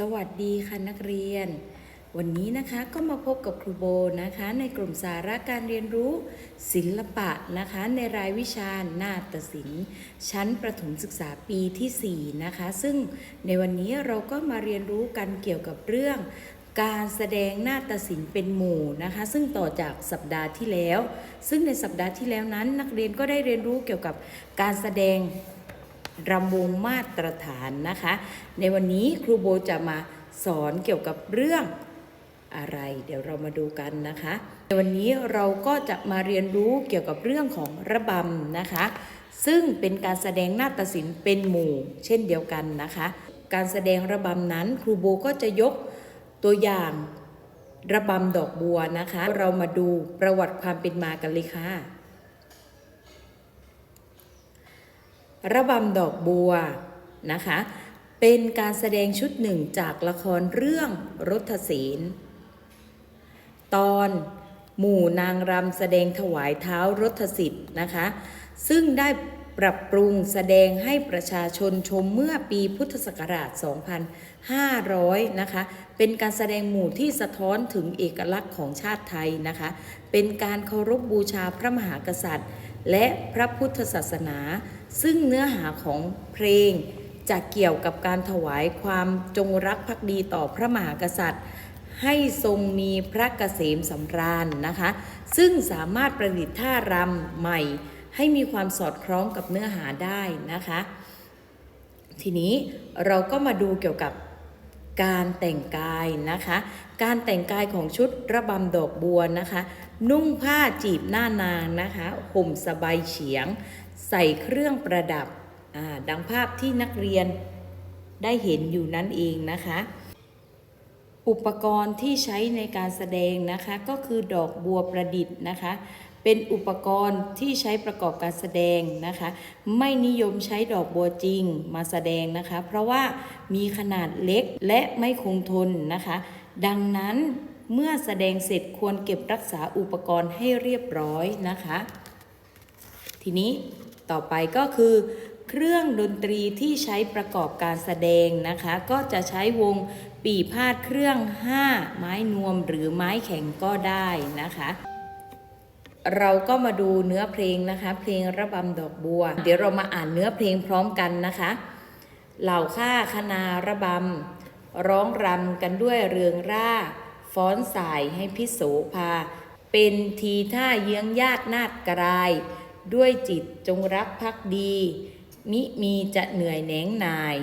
สวัสดีค่ะนักเรียน วันนี้นะคะก็มาพบกับครูโบนะคะในกลุ่มสาระการเรียนรู้ศิลปะนะคะในรายวิชานาฏศิลป์ชั้นประถมศึกษาปีที่ 4 นะคะ ซึ่งในวันนี้เราก็มาเรียนรู้กันเกี่ยวกับเรื่องการแสดงนาฏศิลป์เป็นหมู่นะคะ ซึ่งต่อจากสัปดาห์ที่แล้ว ซึ่งในสัปดาห์ที่แล้วนั้น นักเรียนก็ได้เรียนรู้เกี่ยวกับการแสดง รำวงมาตรฐานนะคะ ในวันนี้ครูโบจะมาสอนเกี่ยวกับเรื่องอะไร เดี๋ยวเรามาดูกันนะคะ ในวันนี้เราก็จะมาเรียนรู้เกี่ยวกับเรื่องของระบำนะคะ ซึ่งเป็นการแสดงนาฏศิลป์เป็นหมู่ เช่นเดียวกันนะคะ การแสดงระบำนั้นครูโบก็จะยกตัวอย่างระบำดอกบัวนะคะ เรามาดูประวัติความเป็นมากันเลยค่ะ ระบำดอกบัวนะคะ เป็นการแสดงชุดหนึ่งจากละครเรื่องรถศีลตอนหมู่นางรำแสดงถวายเท้ารถสิทธิ์นะคะ ซึ่งได้ปรับปรุงแสดงให้ประชาชนชมเมื่อปีพุทธศักราช 2500 นะคะ เป็นการแสดงหมู่ที่สะท้อนถึงเอกลักษณ์ของชาติไทยนะคะ เป็นการเคารพบูชาพระมหากษัตริย์ และพระพุทธศาสนา ซึ่งเนื้อหาของเพลงจะเกี่ยวกับการถวายความจงรักภักดีต่อพระมหากษัตริย์ ให้ทรงมีพระเกษมสำราญนะคะ ซึ่งสามารถประดิษฐ์ท่ารำใหม่ ให้มีความสอดคล้องกับเนื้อหาได้นะคะ ทีนี้เราก็มาดูเกี่ยวกับ การแต่งกายนะคะ การแต่งกายของชุดระบำดอกบัวนะคะ นุ่งผ้าจีบหน้านางนะคะห่มสบายเฉียง ใส่เครื่องประดับดังภาพที่นักเรียนได้เห็นอยู่นั่นเองนะคะ อุปกรณ์ที่ใช้ในการแสดงนะคะก็คือดอกบัวประดิษฐ์นะคะ เป็นอุปกรณ์ที่ใช้ประกอบการแสดงนะคะ ไม่นิยมใช้ดอกบัวจริงมาแสดงนะคะ เพราะว่ามีขนาดเล็กและไม่คงทนนะคะ ดังนั้นเมื่อแสดงเสร็จควรเก็บรักษาอุปกรณ์ให้เรียบร้อยนะคะ ทีนี้ต่อไปก็คือเครื่องดนตรีที่ใช้ประกอบการแสดงนะคะ ก็จะใช้วงปีพาดเครื่อง 5 ไม้นวมหรือไม้แข็งก็ได้นะคะ เราก็มาดูเนื้อเพลงนะคะ เพลงระบำดอกบัว เดี๋ยวเรามาอ่านเนื้อเพลงพร้อมกันนะคะ เหล่าข้าคณาระบำร้องรำกันด้วยเรืองร่า ฟ้อนสายให้พิโสภา เป็นทีท่าเยื้องญาตินาดกราย ด้วยจิตจงรักภักดี มิมีจะเหนื่อยแหนงนาย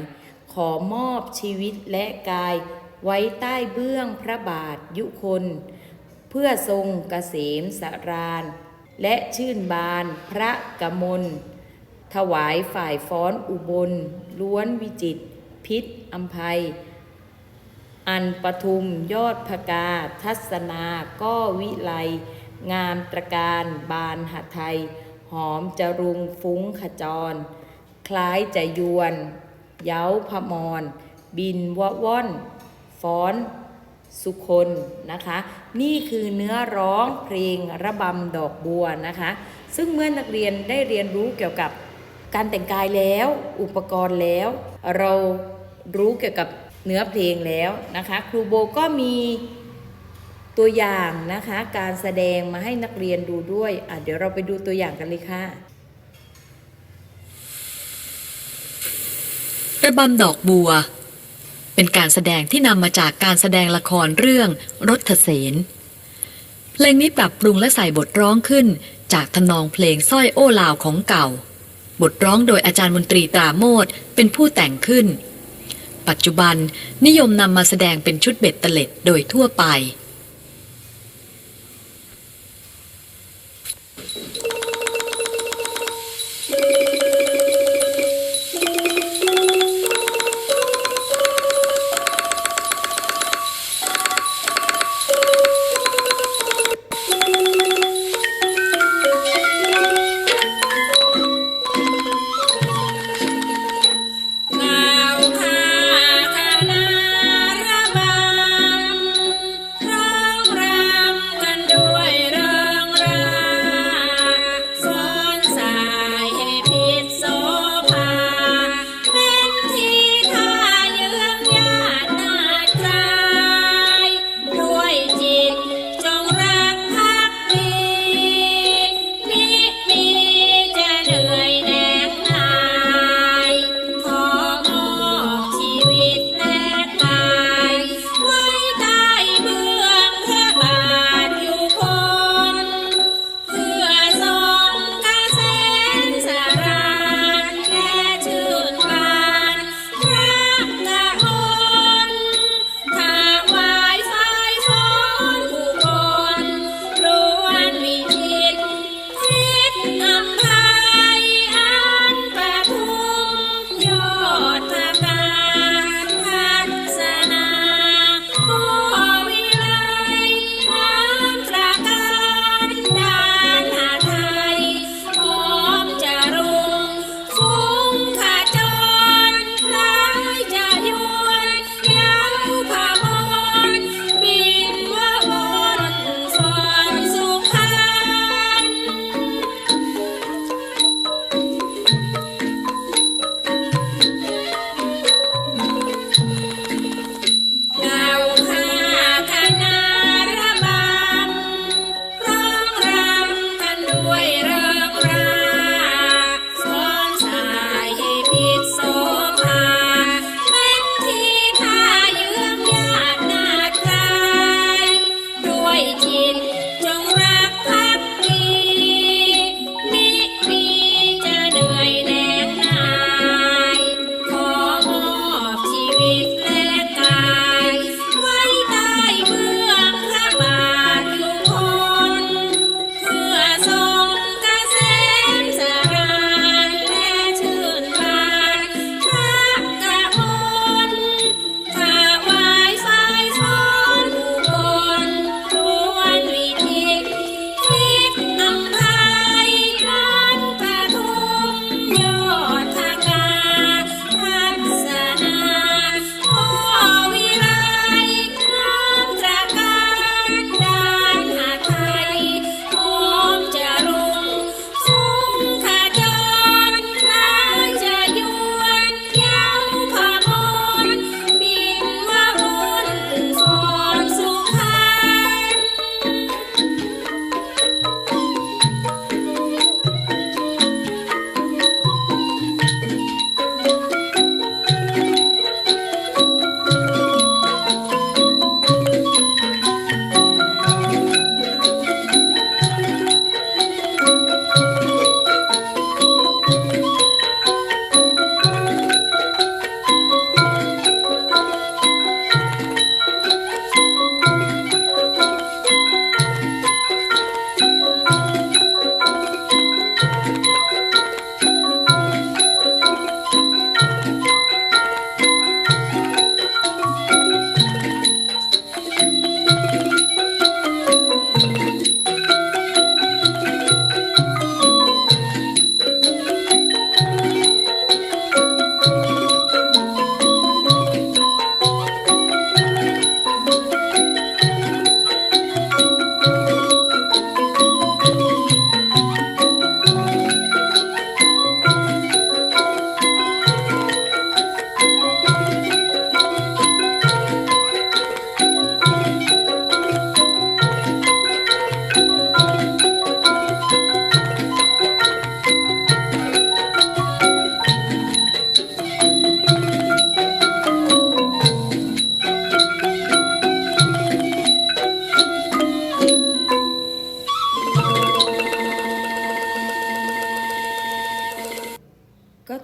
ขอมอบชีวิตและกาย ไว้ใต้เบื้องพระบาทยุคน เพื่อทรงกเกษมสราน และชื่นบานพระกมล ถวายฝ่ายฟ้อนอุบล ล้วนวิจิต พิษอัมภัย อันปทุมยอดพกา ทัศนาก็วิไล งามตรการบานหไทย หอมจรุงฟุ้งขจร คล้ายจะยวน เย้าพมร บินวะว่อน ฟ้อน สุคนนะคะ นี่คือเนื้อร้องเพลงระบำดอกบัวนะคะ ซึ่งเมื่อนักเรียนได้เรียนรู้เกี่ยวกับการแต่งกายแล้ว อุปกรณ์แล้ว เรารู้เกี่ยวกับเนื้อเพลงแล้วนะคะ ครูโบก็มีตัวอย่างนะคะ การแสดงมาให้นักเรียนดูด้วยอะเดี๋ยวเราไปดูตัวอย่างกันเลยค่ะระบำดอกบัว เป็นการแสดงที่นำมาจากการแสดงละครเรื่องรถเสนเพลงนี้ปรับปรุงและใส่บทร้องขึ้น จากทำนองเพลงสร้อยโอ้ลาวของเก่า บทร้องโดยอาจารย์มนตรีตราโมดเป็นผู้แต่งขึ้น ปัจจุบันนิยมนำมาแสดงเป็นชุดเบ็ดเตล็ดโดยทั่วไป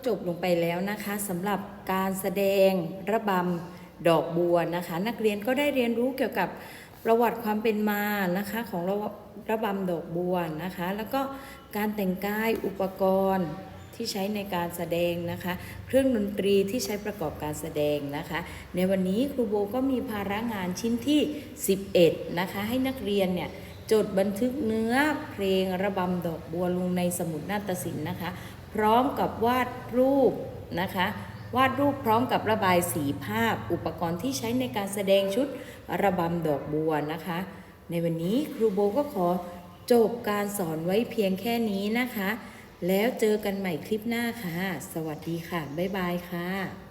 จบลงไปแล้วนะคะสำหรับการแสดงระบำดอกบัวนะคะ นักเรียนก็ได้เรียนรู้เกี่ยวกับประวัติความเป็นมานะคะของระระบำดอกบัวนะคะ แล้วก็การแต่งกายอุปกรณ์ที่ใช้ในการแสดงนะคะ เครื่องดนตรีที่ใช้ประกอบการแสดงนะคะ ในวันนี้ครูโบก็มีภาระงานชิ้นที่ 11 นะคะ ให้นักเรียนเนี่ยจดบันทึกเนื้อเพลงระบำดอกบัวลงในสมุดนาฏศิลป์นะคะ พร้อมกับวาดรูปนะคะ วาดรูปพร้อมกับระบายสีภาพ อุปกรณ์ที่ใช้ในการแสดงชุดระบำดอกบัวนะคะ ในวันนี้ครูโบก็ขอจบการสอนไว้เพียงแค่นี้นะคะ แล้วเจอกันใหม่คลิปหน้าค่ะ สวัสดีค่ะ บ๊ายบายค่ะ